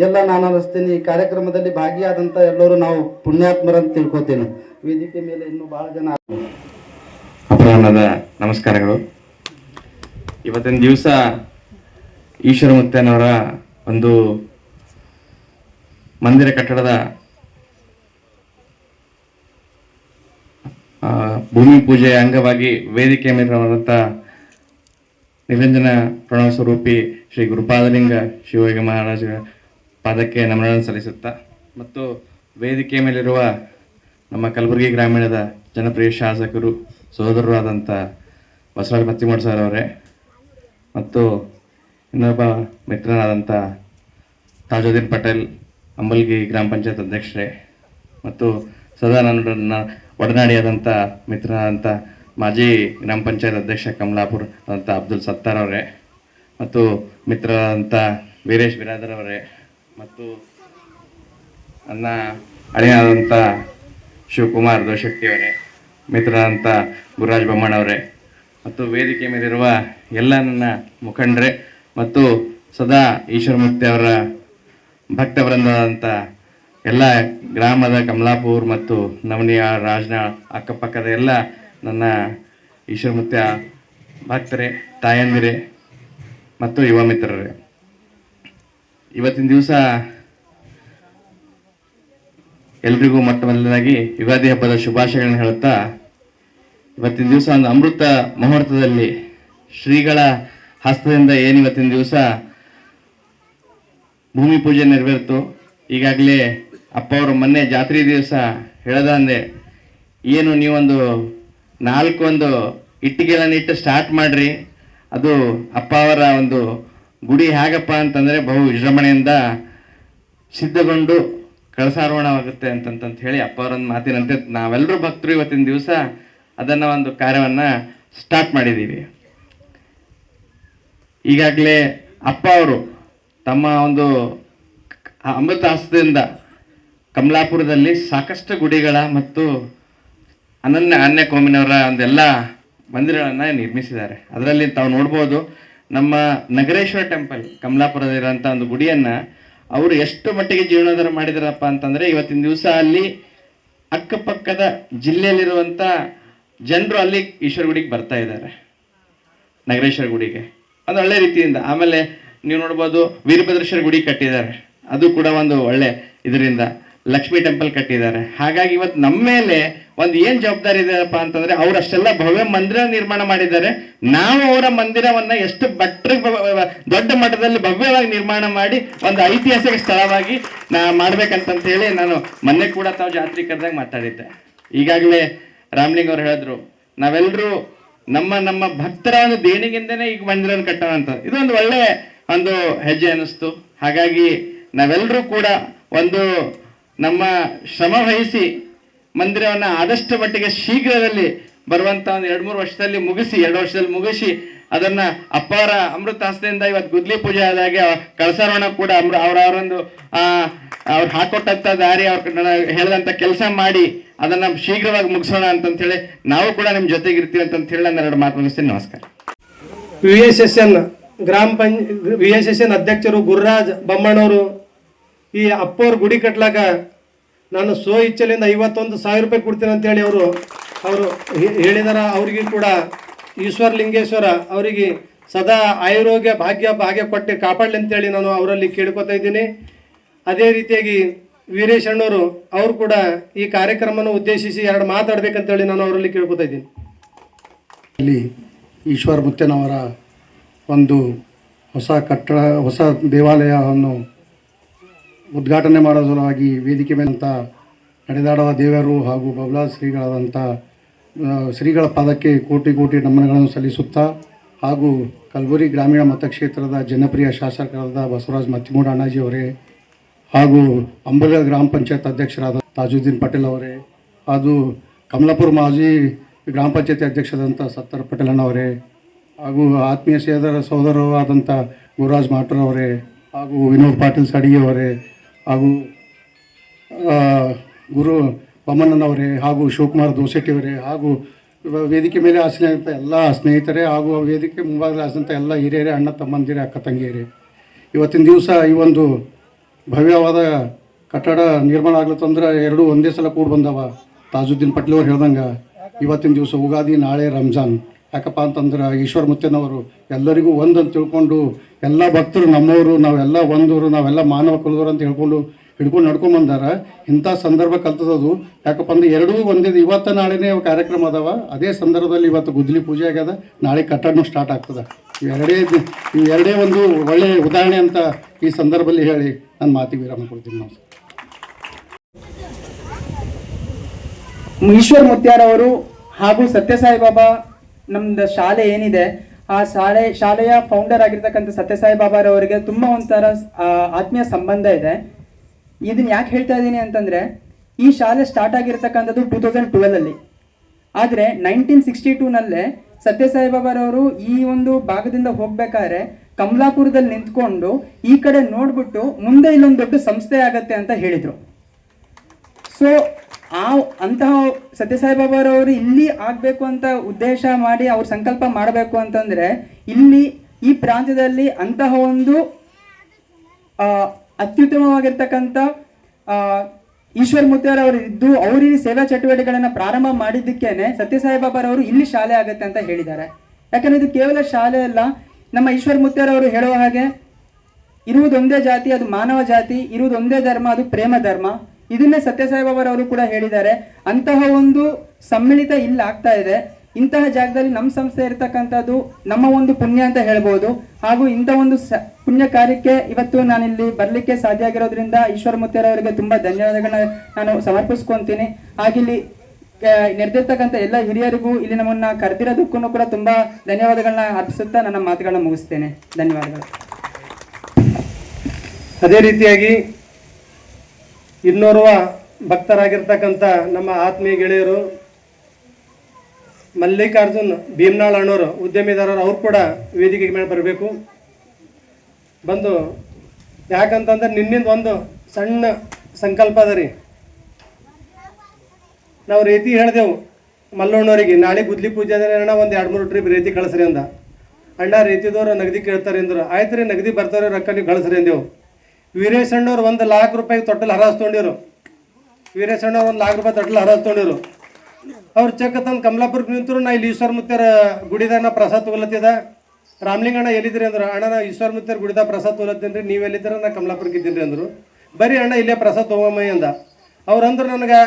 ಎಲ್ಲ ನಾನು ಅನ್ನಿಸ್ತೀನಿ ಈ ಕಾರ್ಯಕ್ರಮದಲ್ಲಿ ಭಾಗಿಯಾದಂಥ ಎಲ್ಲರೂ ನಾವು ಪುಣ್ಯಾತ್ಮರಂತ ತಿಳ್ಕೊತೀನಿ ವೇದಿಕೆ ಮೇಲೆ ಇನ್ನೂ ಬಹಳ ಜನ ಅಪರಾಹ್ನದ ನಮಸ್ಕಾರಗಳು. ಇವತ್ತಿನ ದಿವಸ ಈಶ್ವರ ಮುತ್ತೇನವರ ಒಂದು ಮಂದಿರ ಕಟ್ಟಡದ ಭೂಮಿ ಪೂಜೆಯ ಅಂಗವಾಗಿ ವೇದಿಕೆ ಮೇಲಿರುವಂಥ ನಿರಂಜನ ಪ್ರಣವ ಸ್ವರೂಪಿ ಶ್ರೀ ಗುರುಪಾದಲಿಂಗ ಶಿವಯೋಗಿ ಮಹಾರಾಜರ ಪಾದಕ್ಕೆ ನಮನವನ್ನು ಸಲ್ಲಿಸುತ್ತಾ ಮತ್ತು ವೇದಿಕೆ ಮೇಲಿರುವ ನಮ್ಮ ಕಲಬುರಗಿ ಗ್ರಾಮೀಣದ ಜನಪ್ರಿಯ ಶಾಸಕರು ಸಹೋದರರು ಆದಂಥ ಬಸವರಾಜ ಮತ್ತಿಮೂಡ್ ಸರ್ ಅವರೇ ಮತ್ತು ಇನ್ನೊಬ್ಬ ಮಿತ್ರನಾದಂಥ ತಾಜುದ್ದೀನ್ ಪಟೇಲ್, ಅಂಬಲ್ಗಿ ಗ್ರಾಮ ಪಂಚಾಯತ್ ಅಧ್ಯಕ್ಷರೇ ಮತ್ತು ಸದಾ ನನ್ನ ಒಡನಾಡಿಯಾದಂಥ ಮಿತ್ರನಾದಂಥ ಮಾಜಿ ಗ್ರಾಮ ಪಂಚಾಯತ್ ಅಧ್ಯಕ್ಷ ಕಮಲಾಪುರ್ ಅಂತ ಅಬ್ದುಲ್ ಸತ್ತಾರ್ ಅವರೇ ಮತ್ತು ಮಿತ್ರರಾದಂಥ ವೀರೇಶ್ ಬಿರಾದರ್ ಅವರೇ. ಮತ್ತು ನನ್ನ ಅಳಿಯಾದಂಥ ಶಿವಕುಮಾರ್ ದೋಶಕ್ತಿಯವರೇ ಮಿತ್ರರಾದಂಥ ಗುರುರಾಜ್ ಬೊಮ್ಮಣ್ಣವರೇ ಮತ್ತು ವೇದಿಕೆ ಮೇಲಿರುವ ಎಲ್ಲ ನನ್ನ ಮುಖಂಡರೇ ಮತ್ತು ಸದಾ ಈಶ್ವರಮೂರ್ತಿ ಅವರ ಭಕ್ತವೃಂದದಂಥ ಎಲ್ಲ ಗ್ರಾಮದ ಕಮಲಾಪುರ್ ಮತ್ತು ನವನಿಯ ರಾಜನ ಅಕ್ಕಪಕ್ಕದ ಎಲ್ಲ ನನ್ನ ಈಶ್ವರಮೂರ್ತಿಯ ಭಕ್ತರೇ, ತಾಯಂದಿರೇ ಮತ್ತು ಯುವ ಮಿತ್ರರೇ. ಇವತ್ತಿನ ದಿವಸ ಎಲ್ರಿಗೂ ಮೊಟ್ಟ ಮೊದಲನೇದಾಗಿ ಯುಗಾದಿ ಹಬ್ಬದ ಶುಭಾಶಯಗಳನ್ನು ಹೇಳುತ್ತಾ, ಇವತ್ತಿನ ದಿವಸ ಒಂದು ಅಮೃತ ಮುಹೂರ್ತದಲ್ಲಿ ಶ್ರೀಗಳ ಹಸ್ತದಿಂದ ಏನು ಇವತ್ತಿನ ದಿವಸ ಭೂಮಿ ಪೂಜೆ ನೆರವೇರಿತು. ಈಗಾಗಲೇ ಅಪ್ಪ ಅವರು ಮೊನ್ನೆ ಜಾತ್ರೆ ದಿವಸ ಹೇಳದಂದೆ ಏನು ನೀವೊಂದು ನಾಲ್ಕು ಒಂದು ಇಟ್ಟಿಗೆಗಳನ್ನು ಇಟ್ಟು ಸ್ಟಾರ್ಟ್ ಮಾಡ್ರಿ. ಅದು ಅಪ್ಪ ಅವರ ಒಂದು ಗುಡಿ ಹೇಗಪ್ಪ ಅಂತಂದರೆ ಬಹು ವಿಜೃಂಭಣೆಯಿಂದ ಸಿದ್ಧಗೊಂಡು ಕಳಸಾರೋಹಣವಾಗುತ್ತೆ ಅಂತಂತ ಹೇಳಿ ಅಪ್ಪ ಅವರೊಂದು ಮಾತಿನಂತೆ ನಾವೆಲ್ಲರೂ ಭಕ್ತರು ಇವತ್ತಿನ ದಿವಸ ಅದನ್ನು ಒಂದು ಕಾರ್ಯವನ್ನು ಸ್ಟಾರ್ಟ್ ಮಾಡಿದ್ದೀವಿ. ಈಗಾಗಲೇ ಅಪ್ಪ ಅವರು ತಮ್ಮ ಒಂದು ಕ- ಅಮೃತ ಹಸ್ತದಿಂದ ಕಮಲಾಪುರದಲ್ಲಿ ಸಾಕಷ್ಟು ಗುಡಿಗಳ ಮತ್ತು ಅನನ್ಯ ಅನ್ಯ ಕೋಮಿನವರ ಒಂದೆಲ್ಲ ಮಂದಿರಗಳನ್ನು ನಿರ್ಮಿಸಿದ್ದಾರೆ. ಅದರಲ್ಲಿ ತಾವು ನೋಡ್ಬೋದು ನಮ್ಮ ನಗರೇಶ್ವರ ಟೆಂಪಲ್ ಕಮಲಾಪುರದಲ್ಲಿರೋಂಥ ಒಂದು ಗುಡಿಯನ್ನು ಅವರು ಎಷ್ಟು ಮಟ್ಟಿಗೆ ಜೀರ್ಣೋದ್ಧಾರ ಮಾಡಿದಾರಪ್ಪ ಅಂತಂದರೆ ಇವತ್ತಿನ ದಿವಸ ಅಲ್ಲಿ ಅಕ್ಕಪಕ್ಕದ ಜಿಲ್ಲೆಯಲ್ಲಿರುವಂಥ ಜನರು ಅಲ್ಲಿ ಈಶ್ವರ ಗುಡಿಗೆ ಬರ್ತಾ ಇದ್ದಾರೆ. ನಗರೇಶ್ವರ ಗುಡಿಗೆ. ಅದು ಒಳ್ಳೆ ರೀತಿಯಿಂದ. ಆಮೇಲೆ ನೀವು ನೋಡ್ಬೋದು ವೀರಭದ್ರೇಶ್ವರ ಗುಡಿ ಕಟ್ಟಿದ್ದಾರೆ. ಅದು ಕೂಡ ಒಂದು ಒಳ್ಳೆ ಇದರಿಂದ ಲಕ್ಷ್ಮೀ ಟೆಂಪಲ್ ಕಟ್ಟಿದ್ದಾರೆ. ಹಾಗಾಗಿ ಇವತ್ತು ನಮ್ಮ ಮೇಲೆ ಒಂದು ಏನ್ ಜವಾಬ್ದಾರಿ ಇದೆಯಪ್ಪ ಅಂತಂದ್ರೆ ಅವರಷ್ಟೆಲ್ಲ ಭವ್ಯ ಮಂದಿರ ನಿರ್ಮಾಣ ಮಾಡಿದ್ದಾರೆ. ನಾವು ಅವರ ಮಂದಿರವನ್ನ ಎಷ್ಟು ಬಟ್ರ ದೊಡ್ಡ ಮಟ್ಟದಲ್ಲಿ ಭವ್ಯವಾಗಿ ನಿರ್ಮಾಣ ಮಾಡಿ ಒಂದು ಐತಿಹಾಸಿಕ ಸ್ಥಳವಾಗಿ ನಾ ಮಾಡ್ಬೇಕಂತಂತ ಹೇಳಿ ನಾನು ಮೊನ್ನೆ ಕೂಡ ತಾವು ಜಾತ್ರೆ ಕರೆದಾಗ ಮಾತಾಡಿದ್ದೆ. ಈಗಾಗಲೇ ರಾಮ್ಲಿಂಗ್ ಅವ್ರು ಹೇಳಿದ್ರು ನಾವೆಲ್ಲರೂ ನಮ್ಮ ನಮ್ಮ ಭಕ್ತರ ಒಂದು ದೇಣಿಗೆಂದನೇ ಈಗ ಮಂದಿರವನ್ನು ಕಟ್ಟೋಣ ಅಂತ. ಇದೊಂದು ಒಳ್ಳೆ ಒಂದು ಹೆಜ್ಜೆ ಅನ್ನಿಸ್ತು. ಹಾಗಾಗಿ ನಾವೆಲ್ಲರೂ ಕೂಡ ಒಂದು ನಮ್ಮ ಶ್ರಮ ವಹಿಸಿ ಮಂದಿರವನ್ನು ಆದಷ್ಟು ಮಟ್ಟಿಗೆ ಶೀಘ್ರದಲ್ಲಿ ಬರುವಂತ ಒಂದು ಎರಡು ಮೂರು ವರ್ಷದಲ್ಲಿ ಮುಗಿಸಿ, ಎರಡು ವರ್ಷದಲ್ಲಿ ಮುಗಿಸಿ ಅದನ್ನ ಅಪ್ಪಾರ ಅಮೃತ ಇವತ್ತು ಗುದ್ಲಿ ಪೂಜೆ ಆದಾಗೆ ಕಳಸಾರೋಣ ಕೂಡ ಅಮೃ ಅವರವರೊಂದು, ಆ, ಅವ್ರು ಹಾಕೊಟ್ಟಂತ ದಾರಿ ಅವ್ರ ಹೇಳಿದಂತ ಕೆಲಸ ಮಾಡಿ ಅದನ್ನ ಶೀಘ್ರವಾಗಿ ಮುಗಿಸೋಣ ಅಂತ ಹೇಳಿ ನಾವು ಕೂಡ ನಿಮ್ ಜೊತೆಗಿರ್ತೀವಿ ಅಂತ ಹೇಳಿ ನಾನು ಎರಡು ಮಾತು ಮುಗಿಸ್ತೀನಿ. ನಮಸ್ಕಾರ. ವಿ ಎಸ್ ಎಸ್ ಎನ್ ಗ್ರಾಮ ಪಂಚ ವಿ ಎಸ್ ಎಸ್ ಎನ್ ಅಧ್ಯಕ್ಷರು ಗುರುರಾಜ್ ಬೊಮ್ಮಣ್ಣವರು ಈ ಅಪ್ಪವ್ರ ಗುಡಿ ಕಟ್ಲಾಕ ನಾನು ಸ್ವ ಇಚ್ಛೆಯಿಂದ ಐವತ್ತೊಂದು ಸಾವಿರ ರೂಪಾಯಿ ಕೊಡ್ತೀನಿ ಅಂತೇಳಿ ಅವರು ಅವರು ಹೇಳಿದಾರ. ಅವರಿಗೆ ಕೂಡ ಈಶ್ವರ ಲಿಂಗೇಶ್ವರ ಅವರಿಗೆ ಸದಾ ಆಯುರೋಗ್ಯ ಭಾಗ್ಯ ಭಾಗ್ಯ ಕೊಟ್ಟು ಕಾಪಾಡಲಿ ಅಂತೇಳಿ ನಾನು ಅವರಲ್ಲಿ ಕೇಳ್ಕೊತಾ ಇದ್ದೀನಿ. ಅದೇ ರೀತಿಯಾಗಿ ವೀರೇಶ್ ಅಣ್ಣವರು ಅವರು ಕೂಡ ಈ ಕಾರ್ಯಕ್ರಮವನ್ನು ಉದ್ದೇಶಿಸಿ ಎರಡು ಮಾತಾಡ್ಬೇಕಂತೇಳಿ ನಾನು ಅವರಲ್ಲಿ ಕೇಳ್ಕೊತಾ ಇದ್ದೀನಿ. ಇಲ್ಲಿ ಈಶ್ವರ ಮುತ್ತನವರ ಒಂದು ಹೊಸ ಕಟ್ಟಡ, ಹೊಸ ದೇವಾಲಯವನ್ನು ಉದ್ಘಾಟನೆ ಮಾಡೋ ಸಲುವಾಗಿ ವೇದಿಕೆ ಮೇಲಂತ ನಡೆದಾಡುವ ದೇವರು ಹಾಗೂ ಬಬ್ಲಾ ಶ್ರೀಗಳಾದಂಥ ಶ್ರೀಗಳ ಪಾದಕ್ಕೆ ಕೋಟಿ ಕೋಟಿ ನಮನಗಳನ್ನು ಸಲ್ಲಿಸುತ್ತಾ ಹಾಗೂ ಕಲಬುರಗಿ ಗ್ರಾಮೀಣ ಮತಕ್ಷೇತ್ರದ ಜನಪ್ರಿಯ ಶಾಸಕರಾದ ಬಸವರಾಜ್ ಮತ್ತಿಮೂಡ ಅಣ್ಣಾಜಿ ಅವರೇ ಹಾಗೂ ಅಂಬಲ ಗ್ರಾಮ ಪಂಚಾಯತ್ ಅಧ್ಯಕ್ಷರಾದ ತಾಜುದ್ದೀನ್ ಪಟೇಲ್ ಅವರೇ ಹಾಗೂ ಕಮಲಾಪುರ ಮಾಜಿ ಗ್ರಾಮ ಪಂಚಾಯತಿ ಅಧ್ಯಕ್ಷರಾದಂಥ ಸತ್ತರ್ ಪಟೇಲ್ ಅಣ್ಣವರೇ ಹಾಗೂ ಆತ್ಮೀಯ ಸೇದರ ಸಹೋದರರು ಆದಂಥ ಗುರುರಾಜ್ ಮಾಟ್ರ್ ಅವರೇ ಹಾಗೂ ವಿನೋದ್ ಪಾಟೀಲ್ ಸಡಿಗೆ ಅವರೇ ಹಾಗೂ ಗುರು ಬೊಮ್ಮಣ್ಣನವರೇ ಹಾಗೂ ಶಿವಕುಮಾರ್ ದೋಸೆಟ್ಟಿಯವರೇ ಹಾಗೂ ವೇದಿಕೆ ಮೇಲೆ ಆಸನಿಯಾದಂಥ ಎಲ್ಲ ಸ್ನೇಹಿತರೇ ಹಾಗೂ ವೇದಿಕೆ ಮುಂಭಾಗದಲ್ಲಿ ಆಸಂತ ಎಲ್ಲ ಹಿರಿಯರೇ, ಅಣ್ಣ ತಮ್ಮಂದಿರೇ, ಅಕ್ಕ ತಂಗಿಯರೇ. ಇವತ್ತಿನ ದಿವಸ ಈ ಒಂದು ಭವ್ಯವಾದ ಕಟ್ಟಡ ನಿರ್ಮಾಣ ಆಗ್ಲತ್ತಂದ್ರೆ ಎರಡೂ ಒಂದೇ ಸಲ ಕೂಡಿ ಬಂದವ. ತಾಜುದ್ದೀನ್ ಪಟ್ಲಿಯವರು ಹೇಳ್ದಂಗೆ, ಇವತ್ತಿನ ದಿವಸ ಉಗಾದಿ, ನಾಳೆ ರಂಜಾನ್. ಯಾಕಪ್ಪ ಅಂತಂದ್ರೆ ಈಶ್ವರ ಮುತ್ತೇನವರು ಎಲ್ಲರಿಗೂ ಒಂದು ಅಂತ ತಿಳ್ಕೊಂಡು ಎಲ್ಲ ಭಕ್ತರು ನಮ್ಮವರು, ನಾವೆಲ್ಲ ಒಂದೂರು, ನಾವೆಲ್ಲ ಮಾನವ ಕುಲದವರು ಅಂತ ಹೇಳ್ಕೊಂಡು ಹಿಡ್ಕೊಂಡು ನಡ್ಕೊಂಡು ಬಂದಾರ. ಇಂಥ ಸಂದರ್ಭ ಕಲ್ತದದು. ಯಾಕಪ್ಪ ಅಂದ್ರೆ ಎರಡೂ ಒಂದೇ ಇವತ್ತು ನಾಳೆನೇ ಕಾರ್ಯಕ್ರಮ ಅದಾವ. ಅದೇ ಸಂದರ್ಭದಲ್ಲಿ ಇವತ್ತು ಗುದ್ಲಿ ಪೂಜೆ ಆಗ್ಯದ. ನಾಳೆ ಕಟ್ಟಡನು ಸ್ಟಾರ್ಟ್ ಆಗ್ತದೆ. ಇವೆರಡೇ ಇವೆರಡೇ ಒಂದು ಒಳ್ಳೆಯ ಉದಾಹರಣೆ ಅಂತ ಈ ಸಂದರ್ಭದಲ್ಲಿ ಹೇಳಿ ನನ್ನ ಮಾತಿಗೆ ವಿರಾಮ ಕೊಡ್ತೀನಿ. ನಾವು ಈಶ್ವರ್ ಮುತ್ಯಾರವರು ಹಾಗೂ ಸತ್ಯಸಾಯಿ ಬಾಬಾ ನಮ್ದು ಶಾಲೆ ಏನಿದೆ, ಆ ಶಾಲೆ, ಶಾಲೆಯ ಫೌಂಡರ್ ಆಗಿರ್ತಕ್ಕಂಥ ಸತ್ಯಸಾಯಿ ಬಾಬಾರವರಿಗೆ ತುಂಬ ಒಂಥರ ಆತ್ಮೀಯ ಸಂಬಂಧ ಇದೆ. ಇದನ್ನ ಯಾಕೆ ಹೇಳ್ತಾ ಇದ್ದೀನಿ ಅಂತಂದ್ರೆ, ಈ ಶಾಲೆ ಸ್ಟಾರ್ಟ್ ಆಗಿರ್ತಕ್ಕಂಥದ್ದು ಟೂ ತೌಸಂಡ್ ಟ್ವೆಲ್ ಅಲ್ಲಿ. ಆದರೆ ನೈನ್ಟೀನ್ ಸಿಕ್ಸ್ಟಿ ಟೂನಲ್ಲೇ ಸತ್ಯಸಾಯಿ ಬಾಬಾರವರು ಈ ಒಂದು ಭಾಗದಿಂದ ಹೋಗ್ಬೇಕಾದ್ರೆ ಕಮಲಾಪುರದಲ್ಲಿ ನಿಂತ್ಕೊಂಡು ಈ ಕಡೆ ನೋಡ್ಬಿಟ್ಟು ಮುಂದೆ ಇಲ್ಲೊಂದು ದೊಡ್ಡ ಸಂಸ್ಥೆ ಆಗತ್ತೆ ಅಂತ ಹೇಳಿದ್ರು. ಸೊ ಆ ಅಂತಹ ಸತ್ಯಸಾಯಿಬಾಬಾರವರು ಇಲ್ಲಿ ಆಗಬೇಕು ಅಂತ ಉದ್ದೇಶ ಮಾಡಿ ಅವ್ರ ಸಂಕಲ್ಪ ಮಾಡಬೇಕು ಅಂತಂದ್ರೆ ಇಲ್ಲಿ ಈ ಪ್ರಾಂತ್ಯದಲ್ಲಿ ಅಂತಹ ಒಂದು ಅತ್ಯುತ್ತಮವಾಗಿರ್ತಕ್ಕಂಥ ಈಶ್ವರ್ ಮುತ್ತಾರ್ ಅವರು ಇದ್ದು ಅವರು ಈ ಸೇವಾ ಚಟುವಟಿಕೆಗಳನ್ನು ಪ್ರಾರಂಭ ಮಾಡಿದ್ದಕ್ಕೇನೆ ಸತ್ಯಸಾಯಿ ಬಾಬಾರವರು ಇಲ್ಲಿ ಶಾಲೆ ಆಗತ್ತೆ ಅಂತ ಹೇಳಿದ್ದಾರೆ. ಯಾಕಂದ್ರೆ ಇದು ಕೇವಲ ಶಾಲೆ ಅಲ್ಲ, ನಮ್ಮ ಈಶ್ವರ್ ಮುತ್ತಾರ್ ಅವರು ಹೇಳುವ ಹಾಗೆ ಇರುವುದೊಂದೇ ಜಾತಿ, ಅದು ಮಾನವ ಜಾತಿ, ಇರುವುದೊಂದೇ ಧರ್ಮ, ಅದು ಪ್ರೇಮ ಧರ್ಮ. ಇದನ್ನೇ ಸತ್ಯಸಾಯಿ ಬಾಬಾರವರು ಕೂಡ ಹೇಳಿದ್ದಾರೆ. ಅಂತಹ ಒಂದು ಸಮ್ಮಿಳಿತ ಇಲ್ಲಿ, ಆಗ್ತಾ ಇದೆ. ಇಂತಹ ಜಾಗದಲ್ಲಿ ನಮ್ಮ ಸಂಸ್ಥೆ ಇರತಕ್ಕಂಥದ್ದು ನಮ್ಮ ಒಂದು ಪುಣ್ಯ ಅಂತ ಹೇಳ್ಬೋದು. ಹಾಗೂ ಇಂಥ ಒಂದು ಪುಣ್ಯ ಕಾರ್ಯಕ್ಕೆ ಇವತ್ತು ನಾನಿಲ್ಲಿ ಬರಲಿಕ್ಕೆ ಸಾಧ್ಯ ಆಗಿರೋದ್ರಿಂದ ಈಶ್ವರ ಮುತ್ಯಾರ ತುಂಬ ಧನ್ಯವಾದಗಳನ್ನ ನಾನು ಸಮರ್ಪಿಸ್ಕೊಂತೀನಿ. ಹಾಗಿಲ್ಲಿ ನೆರೆದಿರ್ತಕ್ಕಂಥ ಎಲ್ಲ ಹಿರಿಯರಿಗೂ ಇಲ್ಲಿ ನಮ್ಮನ್ನ ಕರೆದಿರೋದಕ್ಕೂ ಕೂಡ ತುಂಬಾ ಧನ್ಯವಾದಗಳನ್ನ ಅರ್ಪಿಸುತ್ತಾ ನನ್ನ ಮಾತುಗಳನ್ನ ಮುಗಿಸ್ತೇನೆ. ಧನ್ಯವಾದಗಳು. ಅದೇ ರೀತಿಯಾಗಿ ಇನ್ನೋರ್ವ ಭಕ್ತರಾಗಿರ್ತಕ್ಕಂಥ ನಮ್ಮ ಆತ್ಮೀಯ ಗೆಳೆಯರು ಮಲ್ಲಿಕಾರ್ಜುನ್ ಭೀಮನಾಳ್ ಅಣ್ಣವರು ಉದ್ಯಮಿದಾರರು, ಅವ್ರು ಕೂಡ ವೇದಿಕೆಗೆ ಮೇಲೆ ಬರಬೇಕು. ಬಂದು ಯಾಕಂತಂದ್ರೆ ನಿನ್ನಿಂದ ಒಂದು ಸಣ್ಣ ಸಂಕಲ್ಪ ಅದ ರೀ. ನಾವು ರೀತಿ ಹೇಳ್ದೆವು ಮಲ್ಲಣ್ಣವರಿಗೆ ನಾಳೆ ಗುದ್ಲಿ ಪೂಜೆ ಅದ ಅಣ್ಣ, ಒಂದು ಎರಡು ಮೂರು ಟ್ರಿಪ್ ರೀತಿ ಕಳಿಸ್ರಿ ಅಂದ. ಅಣ್ಣ ರೀತಿದವ್ರು ನಗದಿ ಕೇಳ್ತಾರೆ ಅಂದರು. ಆಯ್ತು ರೀ ನಗದಿ ಬರ್ತಾರೆ ರೊಕ್ಕ ನೀವು ಕಳಿಸ್ರಿ ಅಂದೆವು. ವೀರೇಶ್ ಅಣ್ಣವ್ರು ಒಂದು ಲಾಖ ರೂಪಾಯಿ ತೊಟ್ಟಲು ಹರಾಜ್ ತೊಗೊಂಡಿರು ವೀರೇಶ್ ಅಣ್ಣವ್ರು ಒಂದು ಲಾಖ ರೂಪಾಯಿ ತೊಟ್ಟಲು ಹರಾಜ್ ತೊಗೊಂಡಿರು ಅವ್ರು ಚೆಕ್ ತಂದು ಕಮಲಾಪುರಕ್ಕೆ ನಿಂತರು, ನಾ ಇಲ್ಲಿ ಈಶ್ವರ ಮುತ್ತರ ಗುಡಿದಾಗ ನಾ ಪ್ರಸಾದ್ ರಾಮಲಿಂಗ ಅಣ್ಣ ಎಲ್ಲಿದ್ರಿ ಅಂದ್ರು, ಅಣ್ಣ ನಾ ಈಶ್ವರ ಮುತ್ತರ ಗುಡಿದಾಗ ಪ್ರಸಾದ್ ತಗೊಲತ್ತೀನಿ ರೀ, ನೀವು ಎಲ್ಲಿದ್ದೀರ ನಾ ಕಮಲಾಪುರಕ್ಕೆ ಇದ್ದೀನಿ ಅಂದರು. ಬರೀ ಅಣ್ಣ ಇಲ್ಲೇ ಪ್ರಸಾದ್ ತಗೊಂಬಯ್ಯ ಅಂದ. ಅವ್ರು ಅಂದ್ರು ನನಗೆ,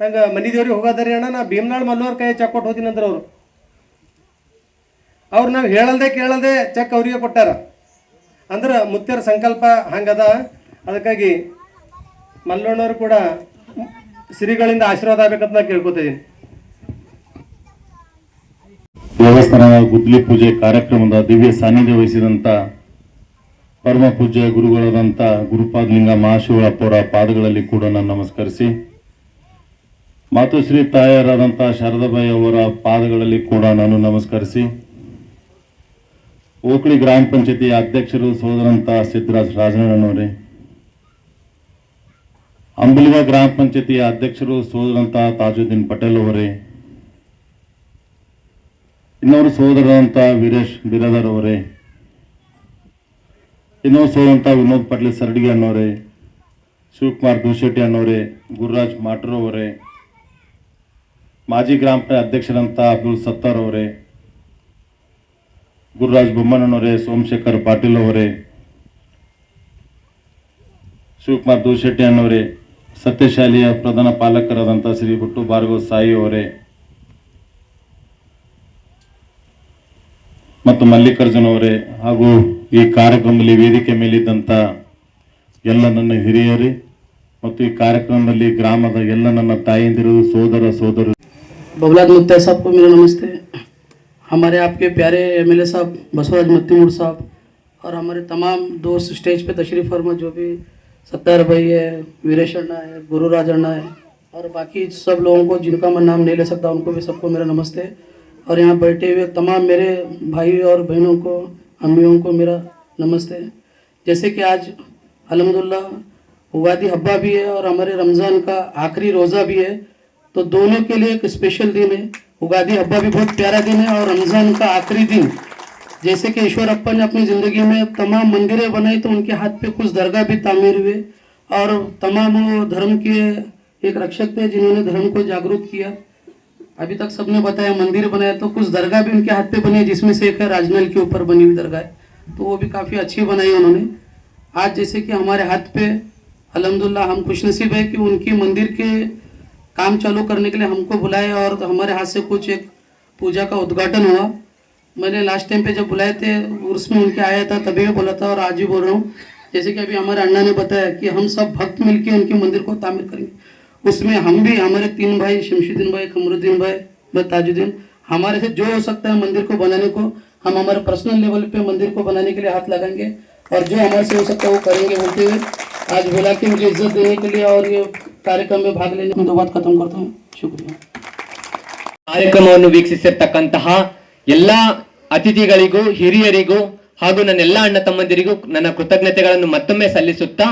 ನಂಗೆ ಮನಿ ದೇವ್ರಿಗೆ ಹೋಗೋದ್ರಿ ಅಣ್ಣ, ನಾ ಭೀಮ್ನಾಳ್ ಮಲ್ಲೋರ್ ಕೈ ಚೆಕ್ ಕೊಟ್ಟು ಹೋತೀನಿ ಅಂದ್ರು ಅವರು. ಅವ್ರು ನಾವು ಹೇಳಲ್ದೆ ಕೇಳಲ್ದೆ ಚೆಕ್ ಅವರಿಗೆ ಕೊಟ್ಟಾರ. ಅಂದ್ರೆ ಮುತ್ಯರ ಸಂಕಲ್ಪ ಹಂಗದ. ಅದಕ್ಕಾಗಿ ಮಲ್ಲಣ್ಣವರು ಕೂಡ ಶ್ರೀಗಳಿಂದ ಆಶೀರ್ವಾದ ಆಗ್ಬೇಕಂತ ನಾ ಕೇಳ್ಕೊತಿದ್ದೀನಿ ದೇವಸ್ಥಾನದ ಗುದ್ಲಿ ಪೂಜೆ ಕಾರ್ಯಕ್ರಮದ ದಿವ್ಯ ಸಾನ್ನಿಧ್ಯ ವಹಿಸಿದಂತ ಪರಮ ಪೂಜ್ಯ ಗುರುಗಳಾದಂಥ ಗುರುಪಾದಲಿಂಗ ಮಹಾಶಿವಳಪ್ಪರ ಪಾದಗಳಲ್ಲಿ ಕೂಡ ನಾನು ನಮಸ್ಕರಿಸಿ, ಮಾತುಶ್ರೀ ತಾಯರಾದಂಥ ಶಾರದಾಬಾಯಿ ಅವರ ಪಾದಗಳಲ್ಲಿ ಕೂಡ ನಾನು ನಮಸ್ಕರಿಸಿ ಓಕಳಿ ಗ್ರಾಮ ಪಂಚಾಯತಿ ಅಧ್ಯಕ್ಷರು, ಸೋದರಂತ ಸಿದ್ದರಾಜ್ ರಾಜನಣ್ಣನವರೇ. ಅಂಬಲಿಗ ಗ್ರಾಮ ಪಂಚಾಯತಿಯ ಅಧ್ಯಕ್ಷರು, ಸೋದರಂತ ತಾಜುದ್ದೀನ್ ಪಟೇಲ್ ಅವರೇ. ಇನ್ನೊರು ಸೋದರಂತ ವೀರೇಶ್ ಬಿರಾದರ್ ಅವರೇ. ಇನ್ನೊಂದು ಸೋದರಂತ ವಿನೋದ್ ಪಟೇಲ್ ಸರ್ಡಿಗೆ ಅನ್ನೋರೇ ಶಿವಕುಮಾರ್ ದುಶೆಟ್ಟಿ ಅನ್ನೋರೇ ಗುರುರಾಜ್ ಮಾಟ್ರು ಅವರೇ. ಮಾಜಿ ಗ್ರಾಮ ಪಂಚಾಯತ್ ಅಧ್ಯಕ್ಷರಂತ ಅಬ್ದುಲ್ ಸತ್ತಾರ್ ಅವರೇ. ಗುರುರಾಜ್ ಬೊಮ್ಮನವರೇ ಸೋಮಶೇಖರ್ ಪಾಟೀಲ್ ಅವರೇ, ಶಿವಕುಮಾರ್ ದೂಶೆಟ್ಟಿ ಅನ್ನೋರೇ ಸತ್ಯಶಾಲಿಯ ಪ್ರಧಾನ ಪಾಲಕರಾದಂಥ ಶ್ರೀ ಗುಟ್ಟು ಭಾರ್ಗವ ಸಾಯಿ ಅವರೇ, ಮತ್ತು ಮಲ್ಲಿಕಾರ್ಜುನ್ ಅವರೇ, ಹಾಗೂ ಈ ಕಾರ್ಯಕ್ರಮದಲ್ಲಿ ವೇದಿಕೆ ಮೇಲಿದ್ದಂಥ ಎಲ್ಲ ನನ್ನ ಹಿರಿಯರೇ, ಮತ್ತು ಈ ಕಾರ್ಯಕ್ರಮದಲ್ಲಿ ಗ್ರಾಮದ ಎಲ್ಲ ನನ್ನ ತಾಯಂದಿರು, ಸೋದರ ಸೋದರ ಬಬಲಾದ್ ಮುತ್ತೆ ಸಾಬ್ಕು ನಮಸ್ತೆ. हमारे आपके प्यारे एमएलए साहब, बसवराज मत्तीमुड़ साहब, और हमारे तमाम दोस्त स्टेज पे तशरीफ़ फरमा, जो भी सत्तार भाई है, वीरेश अण्णा है गुरुराज अण्णा है, और बाकी सब लोगों को जिनका मैं नाम नहीं ले सकता, उनको भी सबको मेरा नमस्ते। और यहाँ बैठे हुए तमाम मेरे भाई और बहनों को, अम्मियों को मेरा नमस्ते। जैसे कि आज, अलहमदुल्ला उगादी हब्बा भी है, और हमारे रमज़ान का आखिरी रोज़ा भी है तो दोनों के लिए एक स्पेशल दिन है। उगादी हब्बा भी बहुत प्यारा दिन है और रमज़ान का आखिरी दिन। जैसे कि ईश्वर अप्पा ने अपनी ज़िंदगी में तमाम मंदिरें बनाई तो उनके हाथ पे कुछ दरगाह भी तामीर हुए और तमाम धर्म के एक रक्षक थे जिन्होंने धर्म को जागरूक किया। अभी तक सबने बताया मंदिर बनाया तो कुछ दरगाह भी उनके हाथ पे बनी जिसमें से एक है राजमहल के ऊपर बनी हुई दरगाह। तो वो भी काफ़ी अच्छी बनाई उन्होंने। आज जैसे कि हमारे हाथ पे अल्हम्दुलिल्लाह हम खुशनसीब है कि उनकी मंदिर के काम चालू करने के लिए हमको बुलाए और हमारे हाथ से कुछ एक पूजा का उद्घाटन हुआ। मैंने लास्ट टाइम पे जब बुलाए थे उसमें उनके आया था, तभी मैं बोला था और आज भी बोल रहा हूँ। जैसे कि अभी हमारे अण्णा ने बताया कि हम सब भक्त मिलके उनके मंदिर को तामीर करेंगे। उसमें हम भी, हमारे तीन भाई, शमशुद्दीन भाई कमरुद्दीन भाई ताजुद्दीन, हमारे से जो हो सकता है मंदिर को बनाने को, हम हमारे पर्सनल लेवल पे मंदिर को बनाने के लिए हाथ लगाएँगे और जो हमारे से हो सकता है वो करेंगे बोलते हुए आज बोला कि मुझे इज्जत देने के लिए और ये कार्यक्रम में भाग लेने में दो बात खत्म करता हूँ शुक्रिया ಕಾರ್ಯಕ್ರಮವನ್ನು ವೀಕ್ಷಿಸಿರ್ತಕ್ಕಂತಹ ಎಲ್ಲ ಅತಿಥಿಗಳಿಗೂ ಹಿರಿಯರಿಗೂ ಹಾಗೂ ನನ್ನ ಎಲ್ಲ ಅಣ್ಣ ತಮ್ಮಂದಿರಿಗೂ ನನ್ನ ಕೃತಜ್ಞತೆಗಳನ್ನು ಮತ್ತೊಮ್ಮೆ ಸಲ್ಲಿಸುತ್ತಾ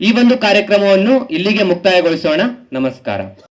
ಈ ಒಂದು ಕಾರ್ಯಕ್ರಮವನ್ನು ಇಲ್ಲಿಗೆ ಮುಕ್ತಾಯಗೊಳಿಸೋಣ ನಮಸ್ಕಾರ